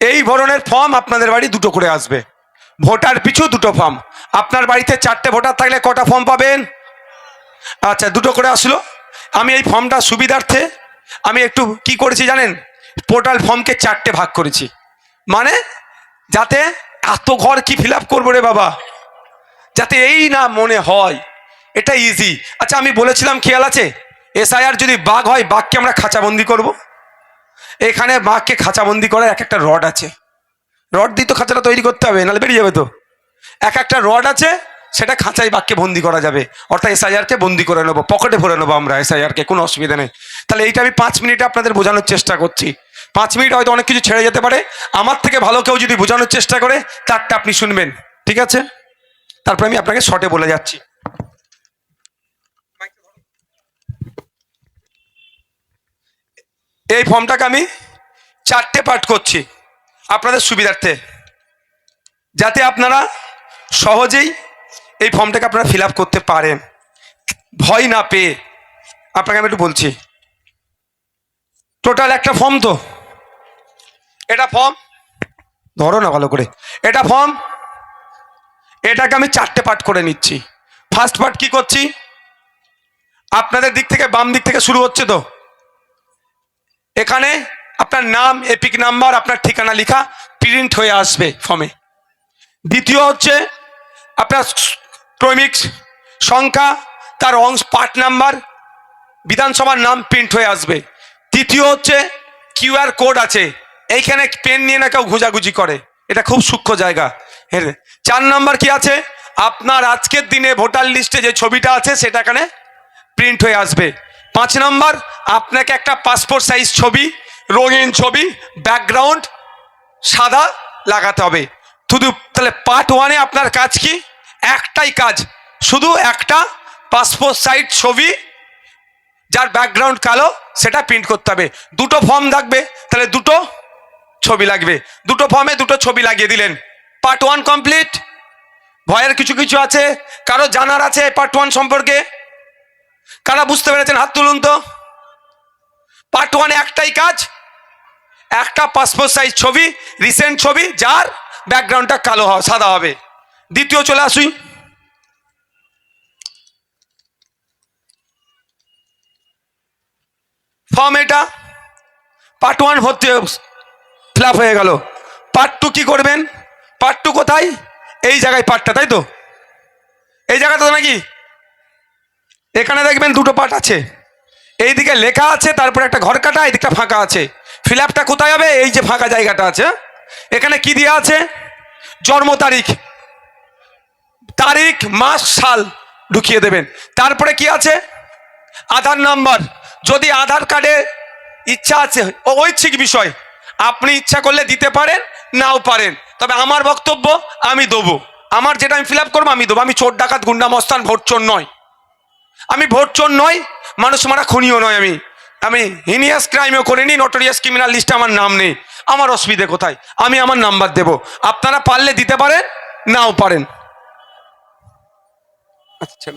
এই ধরনের ফর্ম আপনাদের বাড়ি দুটো করে আসবে। ভোটার পিছু দুটো ফর্ম আপনার বাড়িতে চারটে ভোটার থাকলে কটা ফর্ম পাবেন? আচ্ছা দুটো করে আসলো। আমি এই ফর্মটা সুবিধার্থে আমি একটু কি করেছি জানেন? পোর্টাল ফর্মকে চারটে ভাগ করেছি। মানে যাতে এত ঘর কি ফিল আপ করব রে বাবা? যাতে এই না মনে হয়। এটা ইজি আচ্ছা আমি বলেছিলাম খেয়াল আছে? এসআইআর যদি বাঘ হয়, বাঘকে আমরা খাঁচাবন্দি করব। এখানে বাঘকে খাঁচাবন্দি করার এক একটা রড আছে। রড দিয়ে তো খাঁচাটা তৈরি করতে হবে, নাহলে বেরিয়ে যাবে তো। এক একটা রড আছে, সেটা খাঁচায় বাঘকে বন্দি করা যাবে। অর্থাৎ এসআইআরকে বন্দি করে নেব, পকেটে ভরে নেব আমরা এসআইআরকে কোনো অসুবিধা নেই। তাহলে এইটা আমি পাঁচ মিনিটে আপনাদের বোঝানোর চেষ্টা করছি। পাঁচ মিনিট হয়তো অনেক কিছু ছেড়ে যেতে পারে। আমার থেকে ভালো কেউ যদি বোঝানোর চেষ্টা করে, তারটা আপনি শুনবেন, ঠিক আছে? তারপরে আমি আপনাকে শর্টে বলে যাচ্ছি। এই ফর্মটাকে আমি চারটে পার্ট করছি আপনাদের সুবিধার্থে। যাতে আপনারা সহজেই এই ফর্মটাকে আপনারা ফিল করতে পারেন। ভয় না পেয়ে। আপনাকে আমি একটু বলছি। টোটাল একটা ফর্ম তো। এটা ফর্ম ধরো না ভালো করে। এটা ফর্ম এটাকে আমি চারটে পার্ট করে নিচ্ছি। ফার্স্ট পার্ট কি করছি? আপনাদের দিক থেকে বাম দিক থেকে শুরু হচ্ছে তো। এখানে আপনার নাম, এপিক নাম্বার, আপনার ঠিকানা লেখা প্রিন্ট হয়ে আসবে ফর্মে দ্বিতীয় হচ্ছে আপনার ক্রমিক সংখ্যা, তার অংশ পার্ট নাম্বার বিধানসভার নাম প্রিন্ট হয়ে আসবে। তৃতীয় হচ্ছে কিউআর কোড আছে। এইখানে পেন নিয়ে না কেউ ঘুজাঘুজি করে। এটা খুব সূক্ষ্ম জায়গা। হ্যাঁ চার নাম্বার কি আছে? আপনার আজকের দিনে ভোটার লিস্টে যে ছবিটা আছে, সেটা এখানে প্রিন্ট হয়ে আসবে। পাঁচ নাম্বার, আপনাকে একটা পাসপোর্ট সাইজ ছবি, রঙিন ছবি ব্যাকগ্রাউন্ড সাদা লাগাতে হবে। শুধু তাহলে পার্ট ওয়ানে আপনার কাজ কি? একটাই কাজ, শুধু একটা পাসপোর্ট সাইজ ছবি, যার ব্যাকগ্রাউন্ড কালো, সেটা প্রিন্ট করতে হবে। দুটো ফর্ম থাকবে, তাহলে দুটো ছবি লাগবে। দুটো ফর্মে দুটো ছবি লাগিয়ে দিলেন। পার্ট ওয়ান কমপ্লিট ভয়ের কিছু কিছু আছে? কারও জানার আছে পার্ট ওয়ান সম্পর্কে? কারা বুঝতে পেরেছেন? হাত তুলুন তো। পার্ট ওয়ানে একটাই কাজ, একটা পাসপোর্ট সাইজ ছবি রিসেন্ট ছবি, যার ব্যাকগ্রাউন্ডটা কালো হবে, সাদা হবে। দ্বিতীয় চলে আসুই। ফর্ম এটা। পার্ট ওয়ান ভর্তি ফিল হয়ে গেল। পার্ট টু কি করবেন? পার্ট টু কোথায়? এই জায়গায় পার্টটা তাই তো? এই জায়গাটা তো নাকি এখানে দেখবেন দুটো পার্ট আছে। এইদিকে লেখা আছে, তারপরে একটা ঘর কাটা, এইদিকটা ফাঁকা আছে। ফিল কোথায় হবে? এই যে ফাঁকা জায়গাটা আছে? এখানে কি দেওয়া আছে? জন্ম তারিখ। তারিখ, মাস, সাল ঢুকিয়ে দেবেন। তারপরে কি আছে? আধার নাম্বার। যদি আধার কার্ডে ইচ্ছা আছে ঐচ্ছিক বিষয়, আপনি ইচ্ছা করলে দিতে পারেন, নাও পারেন। তবে আমার বক্তব্য আমি দেবো। আমার যেটা আমি ফিল আপ করব, আমি দেবো। আমি চোর ডাকাত, গুন্ডা, মস্তান, ভোট চোর নয়। আমি ভোট চোর নই, মানুষ মারা খুনিও নয় আমি। আমি হিনিয়াস ক্রাইমও করিনি নটোরিয়াস ক্রিমিনাল লিস্টে আমার নাম নেই। আমার অসুবিধে কোথায়? আমি আমার নাম্বার দেব। আপনারা পারলে দিতে পারেন, নাও পারেন। আচ্ছা